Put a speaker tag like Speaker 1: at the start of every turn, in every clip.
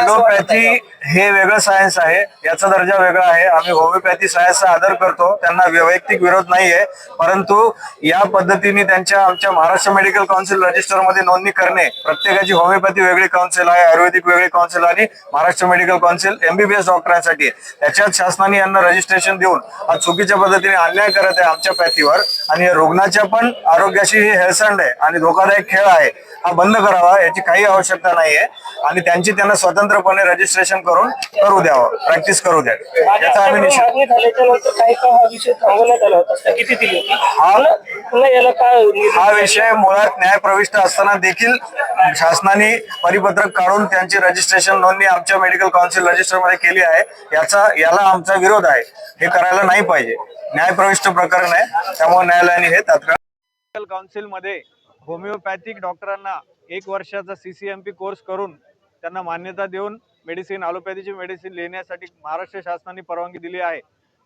Speaker 1: Homeopathy हे वेगळं science आहे. याचा दर्जा वेगळा आहे. आम्ही होमिओपॅथी सायन्सचा आदर करतो. त्यांना वैयक्तिक विरोध नाहीये. परंतु या पद्धतीने त्यांच्या आमच्या महाराष्ट्र मेडिकल काउन्सिल रजिस्टरमध्ये नोंदणी करणे प्रत्येकाची होमिओपॅथी वेगळी काउन्सिल आहे आयुर्वेदिक वेगळी काउन्सिल आणि महाराष्ट्र मेडिकल काउन्सिल एमबीबीएस डॉक्टरांसाठी आहे. त्याच्यात शासनाने यांना रजिस्ट्रेशन देऊन आज चुकीच्या पद्धतीने अन्याय करत आहे आमच्या पॅथीवर. आणि रुग्णाच्या पण आरोग्याशी हे हेळसांड आहे आणि धोकादायक खेळ आहे हा बंद करावा याची काही आवश्यकता नाहीये. आणि त्यांची त्यांना स्वतंत्रपणे रजिस्ट्रेशन करून करू द्यावं प्रॅक्टिस करू द्या याचा आम्ही निषेध
Speaker 2: हा याला काय
Speaker 1: हा विषय मुळात न्याय प्रविष्ट असताना देखील शासनाने परिपत्रक काढून त्यांची रजिस्ट्रेशन नोंदणी आमच्या मेडिकल काउन्सिल रजिस्टरमध्ये केली आहे. याचा याला आमचा विरोध आहे. हे करायला नाही पाहिजे. न्याय प्रविष्ट प्रकरण आहे. त्यामुळे न्यायालयाने हे तात्काळ
Speaker 3: मेडिकल काउन्सिलमध्ये होमिओपॅथिक डॉक्टरांना एक वर्षाचा C C M P course करून त्यांना मान्यता देऊन मेडिसिन ॲलोपॅथीची मेडिसिन लिहिण्यासाठी महाराष्ट्र शासनाने परवानगी दिली आहे.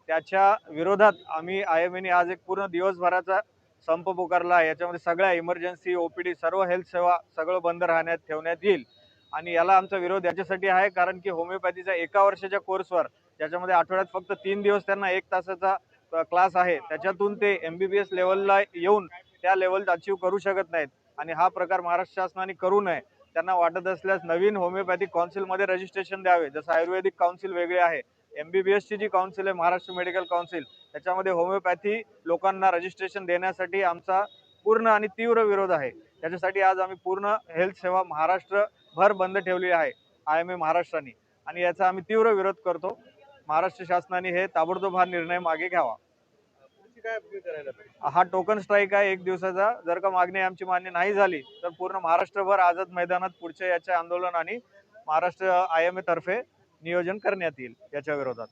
Speaker 3: त्याच्या विरोधात आम्ही आय एम एने आज एक पूर्ण दिवसभराचा संप पुकारला. आहे याच्यामध्ये सगळ्या इमर्जन्सी ओ पी डी सर्व हेल्थ सेवा सगळं बंद राहण्यात ठेवण्यात येईल. आणि याला आमचा विरोध याच्यासाठी आहे कारण की होमिओपॅथीच्या एका वर्षाच्या कोर्सवर ज्याच्यामध्ये आठवड्यात फक्त तीन दिवस त्यांना एक तासाचा क्लास आहे. त्याच्यातून ते एम बी बी एस लेवलला येऊन त्या लेवल अचीव करू शकत नाहीत. आणि हा प्रकार महाराष्ट्र शासनाने करू नये. त्यांना वाटत असल्यास नवीन होमिओपॅथिक काउन्सिलमध्ये रजिस्ट्रेशन द्यावे. जसं आयुर्वेदिक काउन्सिल वेगळे आहे. एम बी बी एसची जी काउन्सिल आहे महाराष्ट्र मेडिकल काउन्सिल त्याच्यामध्ये होमिओपॅथी लोकांना रजिस्ट्रेशन देण्यासाठी आमचा पूर्ण आणि तीव्र विरोध आहे. त्याच्यासाठी आज आम्ही पूर्ण हेल्थ सेवा महाराष्ट्रभर बंद ठेवली आहे आय एम ए महाराष्ट्राने. आणि याचा आम्ही तीव्र विरोध करतो. महाराष्ट्र शासनाने हे ताबडतोब हा निर्णय मागे घ्यावा. हा टोकन स्ट्राईक आहे एक दिवसाचा. जर का मागणी आमची मान्य नाही झाली तर पूर्ण महाराष्ट्रभर आझाद मैदानात पुढच्या याचे आंदोलन आणि महाराष्ट्र आय एम ए तर्फे नियोजन करण्यात येईल याच्या विरोधात.